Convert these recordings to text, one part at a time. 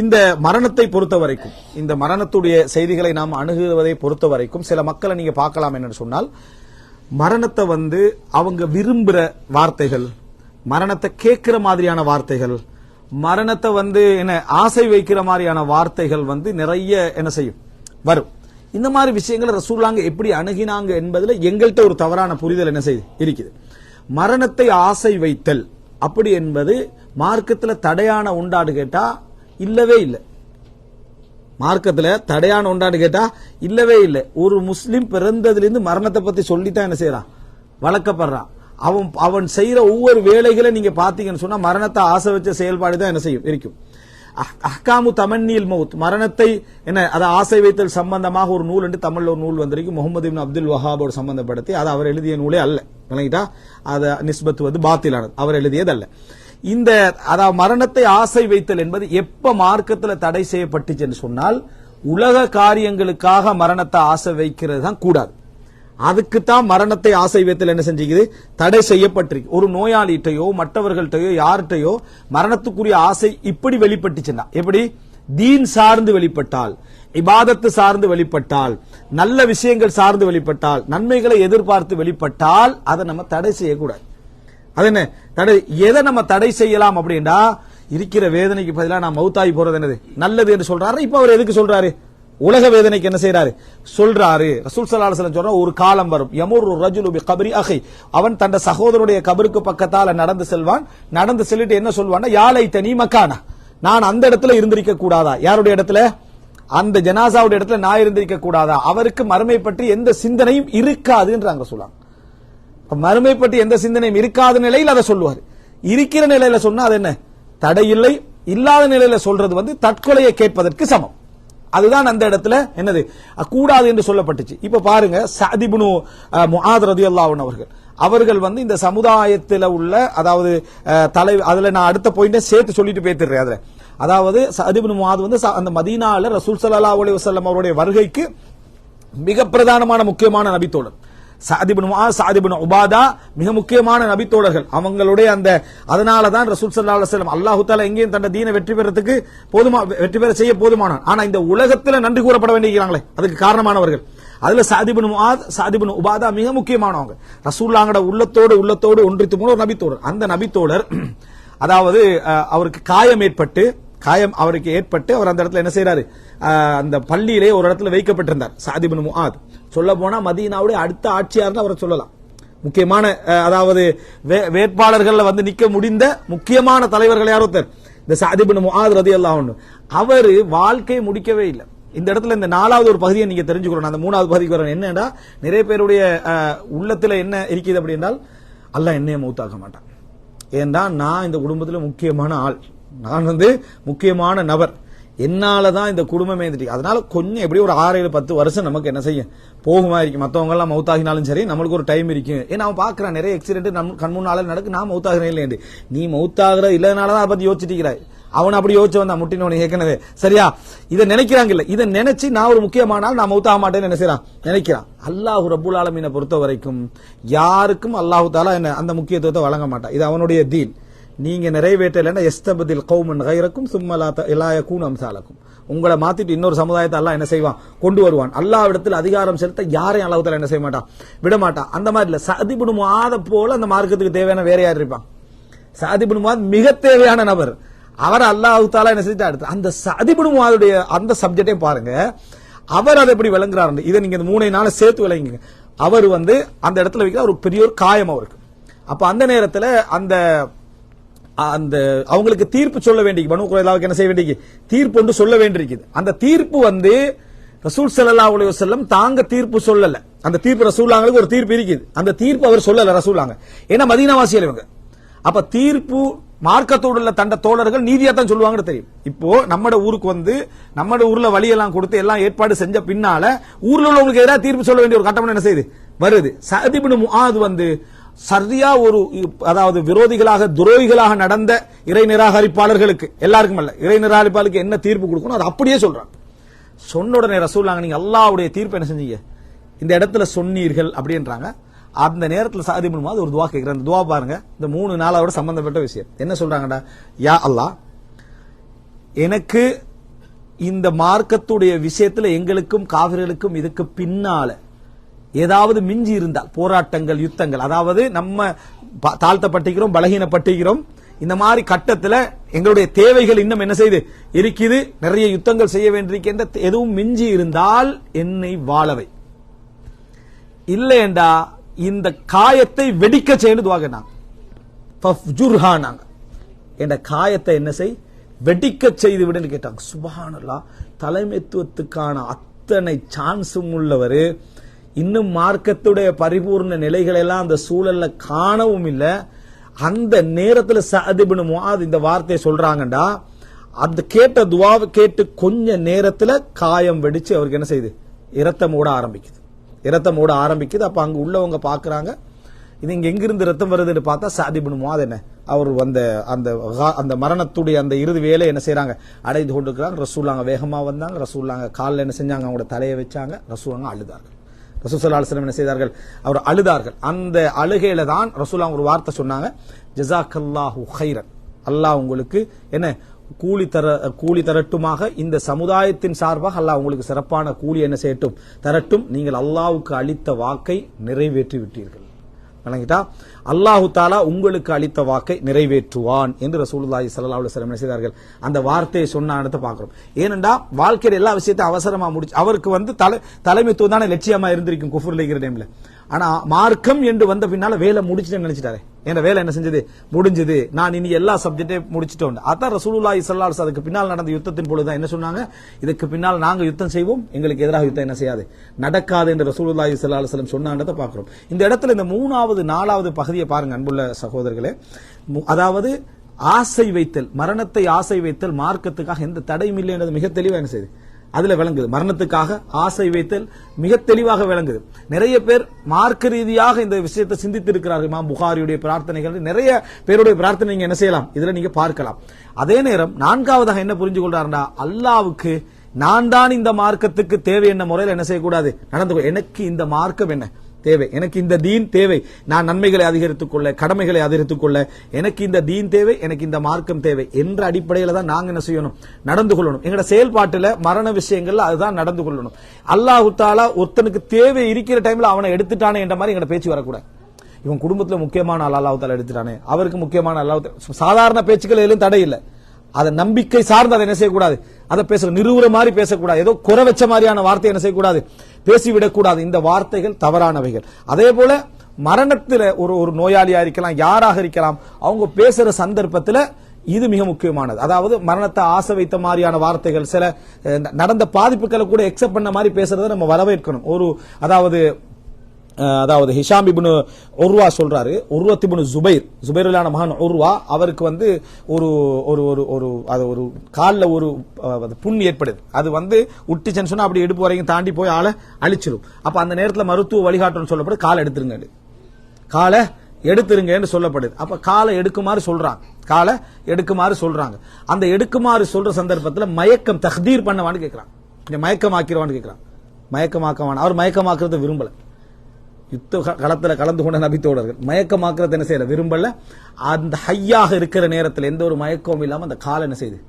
இந்த மரணத்தை பொறுத்த வரைக்கும் இந்த மரணத்துடைய செய்திகளை நாம் அணுகுவதை பொறுத்த வரைக்கும் சில மக்களை நீங்க பார்க்கலாம் என்னன்னு சொன்னால் மரணத்தை வந்து அவங்க விரும்புற வார்த்தைகள் மரணத்தை கேட்கிற மாதிரியான வார்த்தைகள் மரணத்தை வந்து என்ன ஆசை வைக்கிற மாதிரியான வார்த்தைகள் வந்து நிறைய என்ன செய்யும் வரும். இந்த மாதிரி விஷயங்களை ரசூல்லாங்க எப்படி அணுகினாங்க என்பதில் எங்கள்கிட்ட ஒரு தவறான புரிதல் என்ன செய்யுது இருக்குது. மரணத்தை ஆசை வைத்தல் அப்படி என்பது மார்க்கத்தில் தடையான உண்டாடு கேட்டா இல்லவே இல்லை. மார்க்கத்துல தடையான உண்டான்னு கேட்டா இல்லவே இல்லை. ஒரு முஸ்லீம் பிறந்ததுலேருந்து மரணத்தை பத்தி சொல்லித்தான் என்ன செய்யறான்? வளர்க்கப்படுறான். அவன் அவன் செய்யற ஒவ்வொரு வேலைகளை நீங்க பாத்தீங்கன்னு சொன்னா மரணத்தை ஆசை வச்ச செயல்பாடு தான் என்ன செய்யும்? இருக்கும் அஹ்காமு தமன்னில் மவுத் மரணத்தை என்ன அதை ஆசை வைத்தல் சம்பந்தமாக ஒரு நூல் என்று தமிழ்ல ஒரு நூல் வந்திருக்கு. முகமது இப்னு அப்துல் வஹாபோடு சம்பந்தப்படுத்தி. அது அவர் எழுதிய நூலே அல்ல. விளங்கிட்டா? அதை நிஸ்பத் வந்து பாத்திலானது. அவர் எழுதியது அல்ல இந்த அதாவது மரணத்தை ஆசை வைத்தல் என்பது எப்ப மார்க்கத்தில் தடை செய்யப்பட்டுச்சுன்னு சொன்னால் உலக காரியங்களுக்காக மரணத்தை ஆசை வைக்கிறது தான் கூடாது. அதுக்குத்தான் மரணத்தை ஆசை வைத்தல் என்ன செஞ்சுக்குது? தடை செய்யப்பட்டிருக்கு. ஒரு நோயாளிகிட்டையோ மற்றவர்கள்ட்டையோ யார்கிட்டையோ மரணத்துக்குரிய ஆசை இப்படி வெளிப்பட்டுச்சுன்னா எப்படி? தீன் சார்ந்து வெளிப்பட்டால் இபாதத்து சார்ந்து வெளிப்பட்டால் நல்ல விஷயங்கள் சார்ந்து வெளிப்பட்டால் நன்மைகளை எதிர்பார்த்து வெளிப்பட்டால் அதை நம்ம தடை செய்யக்கூடாது. அது என்ன? தடை எதை நம்ம தடை செய்யலாம் அப்படின்னா இருக்கிற வேதனைக்கு பதிலாக நான் மௌத்தாகி போறது என்னது? நல்லது என்று சொல்றாரு. இப்ப அவர் எதுக்கு சொல்றாரு? உலக வேதனைக்கு என்ன செய்யறாரு சொல்றாரு. ரசூல் ஸல்லல்லாஹு சொல்ற ஒரு காலம் வரும். யமுர் ரஜுலு கபரி அகை அவன் தன் சகோதரனுடைய கபருக்கு பக்கத்தால நடந்து செல்வான். நடந்து செல்லிட்டு என்ன சொல்வான்னா யாலை தனி மக்கானா? நான் அந்த இடத்துல இருந்திருக்க கூடாதா? யாருடைய இடத்துல? அந்த ஜனாசாவுடைய இடத்துல நான் இருந்திருக்க கூடாதா? அவருக்கு மறுமை பற்றி எந்த சிந்தனையும் இருக்காதுன்றாங்க சொல்லுவாங்க மறுமை பற்றி எந்த சிந்தனையும் இருக்காத நிலையில் அதை சொல்லுவார். இருக்கிற நிலையில சொன்னா அது என்ன? தடை இல்லை இல்லாத நிலையில சொல்றது வந்து தற்கொலையை கேட்பதற்கு சமம். அதுதான் அந்த இடத்துல என்னது? கூடாது என்று சொல்லப்பட்டுச்சு. இப்ப பாருங்க சதிபுனு ரதி ரதியல்லாஹு அவர்கள். அவர்கள் வந்து இந்த சமுதாயத்தில் உள்ள அதாவது தலை அதுல நான் அடுத்த பாயிண்ட சேர்த்து சொல்லிட்டு பேத்துறேன் அதுல. அதாவது சதிபுனு முஹாத் வந்து ச- அந்த மதீனால ரசூல் சல்லா அலி வசல்லம் அவருடைய வருகைக்கு மிக பிரதானமான முக்கியமான நபித்தோழர். சாதிபின் முஆஸ் சாதிபின் உபாதா மிக முக்கியமான நபித்தோழர்கள் அவங்களுடைய அந்த அதனால தான் ரசூல் சல்லா அலைஹி வஸல்லம் அல்லாஹ் தஆலா எங்கேயும் தன் தீன வெற்றி பெறத்துக்கு போதுமா வெற்றி பெற செய்ய போதுமானான். ஆனா இந்த உலகத்துல நன்றி கூறப்பட வேண்டியிருக்கிறாங்களே அதுக்கு காரணமானவர்கள். அதுல சாதிபின் முஆத் சாதிபின் உபாதா மிக முக்கியமானவங்க. ரசூல்லாங்கட உள்ளத்தோடு உள்ளத்தோடு ஒன்றித்து போன ஒரு நபித்தோழர் அந்த நபித்தோழர் அதாவது அவருக்கு காயம் ஏற்பட்டு காயம் அவருக்கு ஏற்பட்டு அவர் அந்த இடத்துல என்ன செய்யறாரு அந்த பள்ளியிலே ஒரு இடத்துல வைக்கப்பட்டிருந்தார் சாதிபின் முஆத் சொல்ல போனா மதீனாவுடைய அடுத்த ஆட்சியார்னு அவரை சொல்லலாம். முக்கியமான அதாவது வே- வந்து நிக்க முடிந்த முக்கியமான தலைவர்கள் யார் ஒருத்தர்? இந்த சாதிபின் முஆத் ரதியல்லாஹு ஒன்று அவர் வாழ்க்கையை முடிக்கவே இல்லை. இந்த இடத்துல இந்த நாலாவது ஒரு பகுதியை நீங்க தெரிஞ்சுக்கணும். அந்த மூணாவது பகுதிக்கு வரேன் என்னடா நிறைய பேருடைய உள்ளத்துல என்ன இருக்குது அப்படின்னால் அல்ல என்னைய மூத்தாக்க மாட்டான். ஏன்னா நான் இந்த குடும்பத்துல முக்கியமான ஆள். நான் வந்து முக்கியமான நபர். என்னால தான் இந்த குடும்பமே இருந்துட்டு அதனால கொஞ்சம் எப்படி ஒரு ஆறு ஏழு பத்து வருஷம் நமக்கு என்ன செய்யும்? போகுமா இருக்கும் மத்தவங்க எல்லாம் மௌத்தாகினாலும் சரி நம்மளுக்கு ஒரு டைம் இருக்கும் ஏன்னா அவன் பாக்குறான் நிறைய ஆக்சிடென்ட் நம்ம கண் முன்னால நடக்கு. நான் மௌத்தாகிறேன் இல்லையாண்டு நீ மௌத்தாகிற இல்லைனாலதான் அதை பத்தி யோசிச்சுட்டு அவன் அப்படி யோசிச்சு வந்தான். முட்டினவனை ஏற்கனவே. சரியா? இதை நினைக்கிறாங்க இல்ல. இதை நினைச்சு நான் ஒரு முக்கியமான நான் மௌத்தாக மாட்டேன்னு என்ன செய்யறான் நினைக்கிறான். அல்லாஹு ரபுல் ஆலமீனை பொறுத்த வரைக்கும் யாருக்கும் அல்லாஹு தாலா என்ன அந்த முக்கியத்துவத்தை வழங்க மாட்டான். இது அவனுடைய தீன். நீங்க நிறைவேற்றலைன்னா எஸ்தபதில் கௌமன் கைரக்கும் சும்மலா இலாயக்கூன் அம்சாலக்கும். உங்களை மாத்திட்டு இன்னொரு சமுதாயத்தை அல்லா என்ன செய்வான்? கொண்டு வருவான். அல்லா இடத்துல அதிகாரம் செலுத்த யாரையும் அல்லாஹ் என்ன செய்ய மாட்டான்? விட மாட்டான். அந்த மாதிரி இல்ல. சதிபுடு மாத போல அந்த மார்க்கத்துக்கு தேவையான வேற யார் இருப்பான்? சாதிபுன் முவாத் மிக தேவையான நபர். அவர் அல்லாஹ் தாலா என்ன செஞ்சுட்டா? அந்த சாதிபுன் முவாதுடைய அந்த சப்ஜெக்டே பாருங்க. அவர் அதை எப்படி விளங்குறாரு இதை நீங்க இந்த மூணை சேர்த்து விளங்குங்க. அவர் வந்து அந்த இடத்துல வைக்கிற ஒரு பெரிய ஒரு காயம் அவருக்கு. அப்ப அந்த நேரத்துல அந்த அந்த அவங்களுக்கு தீர்ப்பு சொல்ல வேண்டிய பனு குறைலாவுக்கு என்ன செய்ய வேண்டிய தீர்ப்பு ஒன்று சொல்ல வேண்டியிருக்குது. அந்த தீர்ப்பு வந்து ரசூல் சல்லா அலைஹி வஸல்லம் தாங்க தீர்ப்பு சொல்லல. அந்த தீர்ப்பு ரசூலாங்களுக்கு ஒரு தீர்ப்பு இருக்குது. அந்த தீர்ப்பு அவர் சொல்லல ரசூலாங்க ஏன்னா மதீனாவாசிகள் இவங்க. அப்ப தீர்ப்பு மார்க்கத்தோடு உள்ள தண்ட தோழர்கள் நீதியா தான் சொல்லுவாங்கன்னு தெரியும். இப்போ நம்மட ஊருக்கு வந்து நம்ம ஊர்ல வழியெல்லாம் கொடுத்து எல்லாம் ஏற்பாடு செஞ்ச பின்னால ஊர்ல உள்ளவங்களுக்கு எதிராக தீர்ப்பு சொல்ல வேண்டிய ஒரு கட்டம் என்ன செய்யுது? வருது. சதிபின் முஆது வந்து சரியா ஒரு அதாவது விரோதிகளாக துரோகிகளாக நடந்த இறை நிராகரிப்பாளர்களுக்கு எல்லாருக்கும் அல்ல இறை நிராகரிப்பாளருக்கு என்ன தீர்ப்பு கொடுக்கணும் அது அப்படியே சொல்றாங்க சொன்ன உடனே ரசூல்லாங்க நீங்க அல்லாவுடைய தீர்ப்பு என்ன செஞ்சீங்க? இந்த இடத்துல சொன்னீர்கள் அப்படின்றாங்க. அந்த நேரத்தில் சாதி பண்ணும்போது ஒரு துவா கேட்கிறேன் அந்த துவா பாருங்க. இந்த மூணு நாளோட சம்பந்தப்பட்ட விஷயம். என்ன சொல்றாங்கடா? யா அல்லாஹ் எனக்கு இந்த மார்க்கத்துடைய விஷயத்துல எங்களுக்கும் காவிர்களுக்கும் இதுக்கு பின்னால ஏதாவது மிஞ்சி இருந்தால் போராட்டங்கள் யுத்தங்கள் அதாவது நம்ம ப- தாழ்த்தப்பட்டிருக்கிறோம் பலகீனப்பட்டிருக்கிறோம் இந்த மாதிரி கட்டத்தில் எங்களுடைய தேவைகள் இன்னும் என்ன செய்து? இருக்குது. நிறைய யுத்தங்கள் செய்ய வேண்டியிருக்கின்ற எதுவும் மிஞ்சி இருந்தால் என்னை வாழவை. இல்லையண்டா இந்த காயத்தை வெடிக்க செய்யணும் துவா கேட்டாங்க என்ற காயத்தை என்ன செய்? வெடிக்க செய்து விடுன்னு கேட்டாங்க. சுபஹானல்லா தலைமைத்துவத்துக்கான அத்தனை சான்ஸும் உள்ளவர் இன்னும் மார்க்கத்துடைய பரிபூர்ண நிலைகள் எல்லாம் அந்த சூழல்ல காணவும் இல்லை. அந்த நேரத்துல சஅதிபின் முஆத் இந்த வார்த்தையை சொல்றாங்கடா அந்த கேட்ட துவாவை கேட்டு கொஞ்ச நேரத்துல காயம் வெடிச்சு அவருக்கு என்ன செய்யுது இரத்தம் ஓட ஆரம்பிக்குது. இரத்தம் ஓட ஆரம்பிக்குது. அப்ப அங்க உள்ளவங்க பாக்குறாங்க இது இங்க எங்கிருந்து ரத்தம் வருதுன்னு பார்த்தா சாதிபின் அது என்ன? அவர் வந்த அந்த அந்த மரணத்துடைய அந்த இறுதி வேலை என்ன செய்கிறாங்க அடைந்து கொண்டிருக்கிறாங்க. ரசூலாங்க வேகமா வந்தாங்க. ரசூலாங்க காலில் என்ன செஞ்சாங்க? அவங்களோட தலையை வச்சாங்க. ரசூலாங்க அழுதார்கள். ரசூசல்லா அலுவலம் என்ன செய்தார்கள்? அவர் அழுதார்கள். அந்த அழுகையில தான் ரசூலா ஒரு வார்த்தை சொன்னாங்க. ஜஸாக்கல்லாஹு ஹைரன் அல்லாஹ் உங்களுக்கு என்ன கூலி தர கூலி தரட்டுமாக இந்த சமுதாயத்தின் சார்பாக அல்லாஹ் உங்களுக்கு சிறப்பான கூலி என்ன செய்யட்டும் தரட்டும். நீங்கள் அல்லாவுக்கு அளித்த வாக்கை நிறைவேற்றி விட்டீர்கள் விளங்கிட்டா அல்லாஹு தாலா உங்களுக்கு அளித்த வாக்கை நிறைவேற்றுவான் என்று ரசூலுல்லாஹி ஸல்லல்லாஹு அலைஹி வஸல்லம் செய்தார்கள்? அந்த வார்த்தையை சொன்ன அடுத்து பார்க்கிறோம். ஏனென்றா வாழ்க்கையில எல்லா விஷயத்தையும் அவசரமா முடிச்சு அவருக்கு வந்து தலை தலைமைத்துவம் தானே லட்சியமா இருந்திருக்கும் குஃபுர்ல இருக்கிற டைம்ல ஆனா மார்க்கம் என்று வந்த பின்னால வேலை முடிச்சுட்டு நினைச்சிட்டாரு. என் வேலை என்ன செஞ்சது? முடிஞ்சது. நான் இனி எல்லா சப்ஜெக்டையும் முடிச்சிட்டோம். அதான் ரசூலுல்லா ஸல்லல்லாஹு அதுக்கு பின்னால் நடந்த யுத்தத்தின் பொழுது என்ன சொன்னாங்க? இதுக்கு பின்னால் நாங்க யுத்தம் செய்வோம் எங்களுக்கு எதிராக யுத்தம் என்ன செய்யாது. நடக்காது என்று ரசூலுல்லா ஸல்லல்லாஹு அலைஹி வஸல்லம் சொன்னான்றதை பார்க்கிறோம். இந்த இடத்துல இந்த மூணாவது நாலாவது பகுதியை பாருங்க அன்புள்ள சகோதரர்களே. மு- அதாவது ஆசை வைத்தல் மரணத்தை ஆசை வைத்தல் மார்க்கத்துக்காக எந்த தடையும் இல்லை என்றது மிக தெளிவாக என்ன செய்யுது? அதுல விளங்குது. மரணத்துக்காக ஆசை வைத்தல் மிக தெளிவாக விளங்குது. நிறைய பேர் மார்க்க ரீதியாக இந்த விஷயத்தை சிந்தித்து இருக்கிறார்கள் இமாம் புகாரியுடைய பிரார்த்தனைகள். நிறைய பேருடைய பிரார்த்தனை நீங்க என்ன செய்யலாம்? இதுல நீங்க பார்க்கலாம். அதே நேரம் நான்காவதாக என்ன புரிஞ்சு கொள்றாருன்னா அல்லாவுக்கு நான் தான் இந்த மார்க்கத்துக்கு தேவை என்ன முறையில் என்ன செய்யக்கூடாது? நடந்து எனக்கு இந்த மார்க்கம் என்ன? தேவை. எனக்கு இந்த தீன் தேவை. நான் நன்மைகளை அதிகரித்துக் கொள்ள கடமைகளை அதிகரித்துக் கொள்ள எனக்கு இந்த தீன் தேவை எனக்கு இந்த மார்க்கம் தேவை என்ற அடிப்படையில தான் நாங்க என்ன செய்யணும்? நடந்து கொள்ளணும். எங்களோட செயல்பாட்டுல மரண விஷயங்கள்ல அதுதான் நடந்து கொள்ளணும். அல்லாஹு தாலா ஒருத்தனுக்கு தேவை இருக்கிற டைம்ல அவனை எடுத்துட்டானே என்ற மாதிரி எங்களோட பேச்சு வரக்கூடாது. இவன் குடும்பத்துல முக்கியமான ஆள் எடுத்துட்டானே. அவருக்கு முக்கியமான அல்லாஹ் சாதாரண பேச்சுக்கள் எதுவும் தடை இல்லை. அதை நம்பிக்கை சார்ந்து அதை என்ன செய்யக்கூடாது? அதை பேச நிறுவுற மாதிரி பேசக்கூடாது. ஏதோ குறை வச்ச மாதிரியான வார்த்தை என்ன செய்யக்கூடாது? பேசிவிடக்கூடாது. இந்த வார்த்தைகள் தவறானவைகள். அதே போல மரணத்தில் ஒரு ஒரு நோயாளியா இருக்கலாம் யாராக இருக்கலாம் அவங்க பேசுற சந்தர்ப்பத்தில் இது மிக முக்கியமானது. அதாவது மரணத்தை ஆசை வைத்த மாதிரியான வார்த்தைகள் சில நடந்த பாதிப்புகளை கூட எக்ஸெப்ட் பண்ண மாதிரி பேசுறதை நம்ம வரவேற்கணும். ஒரு அதாவது அதாவது ஹிஷாம் இபுனு உர்வா சொல்றாரு. உருவத்திபுனு ஜுபைர். ஜுபைருலான மகன் உர்வா அவருக்கு வந்து ஒரு ஒரு ஒரு ஒரு அது ஒரு காலில் ஒரு அது புண் ஏற்படுது. அது வந்து உட்டுச்சுன்னு சொன்னா அப்படி எடுப்பு வரைக்கும் தாண்டி போய் ஆளை அழிச்சிடும் அப்ப அந்த நேரத்தில் மருத்துவ வழிகாட்டுன்னு சொல்லப்படும் காலை எடுத்துருங்க காலை எடுத்துருங்கன்னு சொல்லப்படுது. அப்ப காலை எடுக்குமாறு சொல்றாங்க. காலை எடுக்குமாறு சொல்றாங்க. அந்த எடுக்குமாறு சொல்ற சந்தர்ப்பத்தில் மயக்கம் தஹ்தீர் பண்ணவான்னு கேட்கிறான் கொஞ்சம் மயக்கமாக்கிறவான்னு கேட்கிறான் மயக்கமாக்கவான். அவர் மயக்கமாக்குறத விரும்பலை. யுத்த க- கலந்து கொண்ட நபித்தோடர்கள் மயக்கமாக்குறது என்ன செய்யல? விரும்பல. அந்த ஹையாக இருக்கிற நேரத்தில் எந்த ஒரு மயக்கமும் இல்லாமல் அந்த கால் என்ன செய்யுது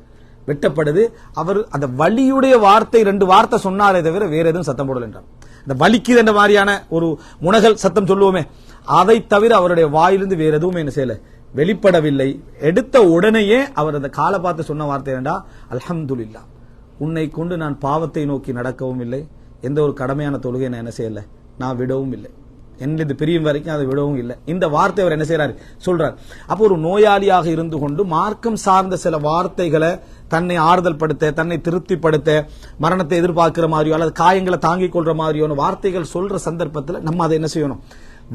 வெட்டப்படுது. அவர் அந்த வலியுடைய வார்த்தை ரெண்டு வார்த்தை சொன்னாரே தவிர வேற எதுவும் சத்தம் போடல என்றார். இந்த வலிக்குது என்ற மாதிரியான ஒரு முனகல் சத்தம் சொல்லுவோமே அதை தவிர அவருடைய வாயிலிருந்து வேற எதுவுமே என்ன செய்யல? வெளிப்படவில்லை. எடுத்த உடனேயே அவர் அந்த காலை பார்த்து சொன்ன வார்த்தை என்னடா அல்ஹம்துலில்லாஹ் உன்னை கொண்டு நான் பாவத்தை நோக்கி நடக்கவும் இல்லை. எந்த ஒரு கடமையான தொழுகை நான் என்ன செய்யல? நான் விடவும் இல்லை. என்னது பிரியும் வரைக்கும் அதை விடவும் இல்லை. இந்த வார்த்தை அவர் என்ன செய்யறாரு சொல்றார். அப்போ ஒரு நோயாளியாக இருந்து கொண்டு மார்க்கம் சார்ந்த சில வார்த்தைகளை தன்னை ஆறுதல் படுத்த தன்னை திருப்திப்படுத்த மரணத்தை எதிர்பார்க்கிற மாதிரியோ அல்லது காயங்களை தாங்கிக் கொள்ற மாதிரியோன வார்த்தைகள் சொல்ற சந்தர்ப்பத்தில் நம்ம அதை என்ன செய்யணும்?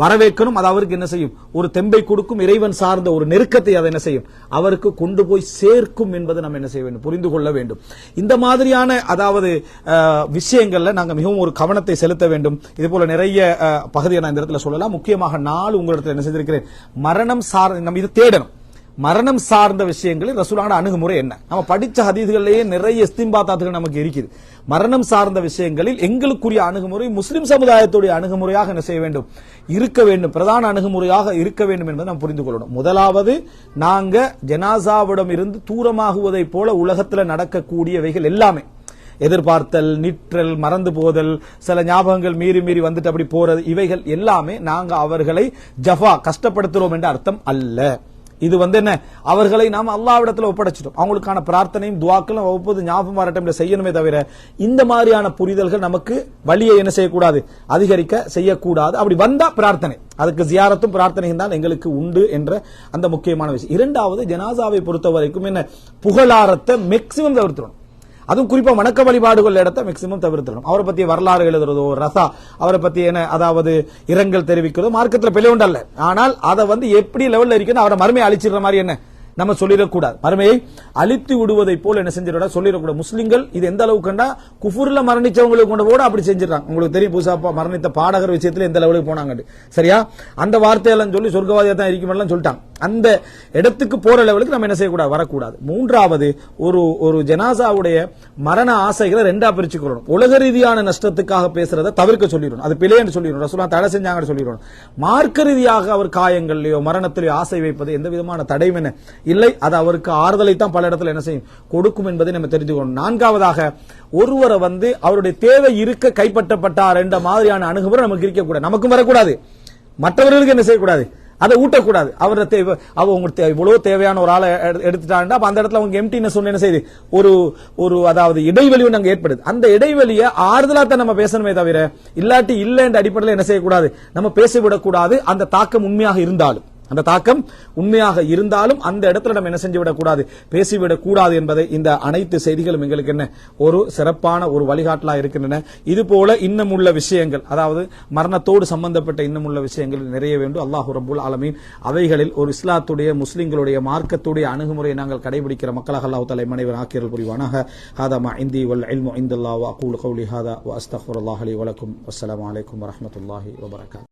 வரவேற்கணும் அது அவருக்கு என்ன செய்யும்? ஒரு தெம்பை கொடுக்கும் இறைவன் சார்ந்த ஒரு நெருக்கத்தை அதை என்ன செய்யும்? அவருக்கு கொண்டு போய் சேர்க்கும் என்பதை நம்ம என்ன செய்ய வேண்டும்? புரிந்து கொள்ள வேண்டும். இந்த மாதிரியான அதாவது விஷயங்கள்ல நாங்கள் மிகவும் ஒரு கவனத்தை செலுத்த வேண்டும். இது போல நிறைய பகுதியை நான் இந்த இடத்துல சொல்லலாம். முக்கியமாக நாலு உங்களிடத்தில் என்ன செய்திருக்கிறேன்? மரணம் சார் நம்ம இதை தேடணும். மரணம் சார்ந்த விஷயங்களில் ரசூலான அணுகுமுறை என்ன? நம்ம படிச்ச ஹதீதுகளிலேயே நிறைய இஸ்திம்பாத்தாத்துகள் நமக்கு இருக்குது. மரணம் சார்ந்த விஷயங்களில் எங்களுக்குரிய அணுகுமுறை முஸ்லிம் சமுதாயத்துடைய அணுகுமுறையாக என்ன செய்ய வேண்டும்? இருக்க வேண்டும். பிரதான அணுகுமுறையாக இருக்க வேண்டும் என்பதை நாம் புரிந்து கொள்ளணும். முதலாவது நாங்க ஜனாசாவிடம் இருந்து தூரமாகுவதை போல உலகத்துல நடக்கக்கூடியவைகள் எல்லாமே. எதிர்பார்த்தல் நிற்றல் மறந்து போதல் சில ஞாபகங்கள் மீறி மீறி வந்துட்டு அப்படி போறது இவைகள் எல்லாமே நாங்க அவர்களை ஜஃபா கஷ்டப்படுத்துறோம் என்ற அர்த்தம் அல்ல. இது வந்து என்ன? அவர்களை நாம் அல்லாவிடத்தில் ஒப்படைச்சிட்டோம். அவங்களுக்கான பிரார்த்தனையும் துவாக்களும் ஒவ்வொரு ஞாபகம் வரட்டும் செய்யணுமே தவிர இந்த மாதிரியான புரிதல்கள் நமக்கு வழியை என்ன செய்யக்கூடாது? அதிகரிக்க செய்யக்கூடாது. அப்படி வந்தா பிரார்த்தனை. அதுக்கு ஜியாரத்தும் பிரார்த்தனையும் தான் எங்களுக்கு உண்டு என்ற அந்த முக்கியமான விஷயம். இரண்டாவது ஜனாசாவை பொறுத்த வரைக்கும் என்ன? புகழாரத்தை மேக்சிமம் தவிர்த்துறோம் அதுவும் குறிப்பா வணக்க வழிபாடுகள் இடத்த மேக்சிமம் தவிர்த்திடணும். அவரை பத்தி வரலாறு எழுதுறதோ ரசா அவரை பத்தி என்ன அதாவது இரங்கல் தெரிவிக்கிறதோ மார்க்கத்தில் பிழை உண்டல்ல ஆனால் அதை வந்து எப்படி லெவலில் இருக்குன்னு அவரை மறுமையை அழிச்சிடுற மாதிரி என்ன? நம்ம சொல்லிடக்கூடாது. மறுமையை அழித்து விடுவதை போல என்ன செஞ்சிட சொல்லிடக்கூடாது. முஸ்லிம்கள் இது எந்த அளவுக்கு கண்டா குஃபூர்ல மரணிச்சவங்களுக்கு கொண்டு கூட அப்படி செஞ்சிடறாங்க. உங்களுக்கு தெரியும் புதுசா மரணித்த பாடகர் விஷயத்துல எந்த லெவலுக்கு போனாங்க சரியா? அந்த வார்த்தையெல்லாம் சொல்லி சொர்க்கவாதியா தான் இருக்கும் சொல்லிட்டாங்க. அந்த இடத்துக்கு போற லெவலுக்கு நம்ம என்ன செய்யக்கூடாது? வரக்கூடாது. மூன்றாவது ஒரு ஒரு ஜனாசாவுடைய மரண ஆசைகளை ரெண்டா பிரிச்சுக்கொள்ளணும். உலக ரீதியான நஷ்டத்துக்காக பேசுறதை தவிர்க்க சொல்லிடணும். அது பிள்ளைன்னு சொல்லிடணும். ரசூலா தடை செஞ்சாங்கன்னு சொல்லிடணும். மார்க்க ரீதியாக அவர் காயங்கள்லயோ மரணத்திலேயோ ஆசை வைப்பது எந்த விதமான தடையும் இல்லை அது அவருக்கு ஆறுதலை தான் பல இடத்துல என்ன செய்யும்? கொடுக்கும் என்பதை நம்ம தெரிஞ்சுக்கணும் நான்காவதாக ஒருவரை வந்து அவருடைய தேவை இருக்க கைப்பற்றப்பட்டார் என்ற மாதிரியான அணுகுமுறை நமக்கு இருக்கக்கூடாது. நமக்கும் வரக்கூடாது. மற்றவர்களுக்கு என்ன செய்யக்கூடாது? அதை ஊட்டக்கூடாது. அவரை தேவை அவ உங்களுக்கு இவ்வளவு தேவையான ஒரு ஆளை எடு- எடுத்துட்டாங்கன்னா அப்ப அந்த இடத்துல அவங்க எம்டினஸ் ஒண்ணு என்ன செய்யுது? ஒரு ஒரு அதாவது இடைவெளி ஒன்று அங்கே ஏற்படுது. அந்த இடைவெளியை ஆறுதலா தான் நம்ம பேசணுமே தவிர இல்லாட்டி இல்லை என்ற அடிப்படையில் என்ன செய்யக்கூடாது? நம்ம பேசிவிடக்கூடாது. அந்த தாக்கம் உண்மையாக இருந்தாலும். அந்த தாக்கம் உண்மையாக இருந்தாலும் அந்த இடத்துல நம்ம என்ன செஞ்சு விடக்கூடாது? பேசிவிடக் கூடாது என்பதை இந்த அனைத்து செய்திகளும் எங்களுக்கு என்ன? ஒரு சிறப்பான ஒரு வழிகாட்டலா இருக்கின்றன. இது போல இன்னும் உள்ள விஷயங்கள் அதாவது மரணத்தோடு சம்பந்தப்பட்ட இன்னும் உள்ள விஷயங்கள் நிறைய வேண்டும். அல்லாஹு ரபுல் ஆலமீன் அவைகளில் ஒரு இஸ்லாத்துடைய முஸ்லிம்களுடைய மார்க்கத்துடைய அணுகுமுறையை நாங்கள் கடைபிடிக்கிற மக்களாக அல்லாஹ் தலை மனைவர் ஆக்கியல் புரிவானாக. ஹாதா மா இந்தி வல் இல்மு இந்தல்லா வ அகூல் கௌலி ஹாதா வலக்கும் அஸ்லாம் அலைக்கும் வரமத்துல்லாஹி வபரகாத்.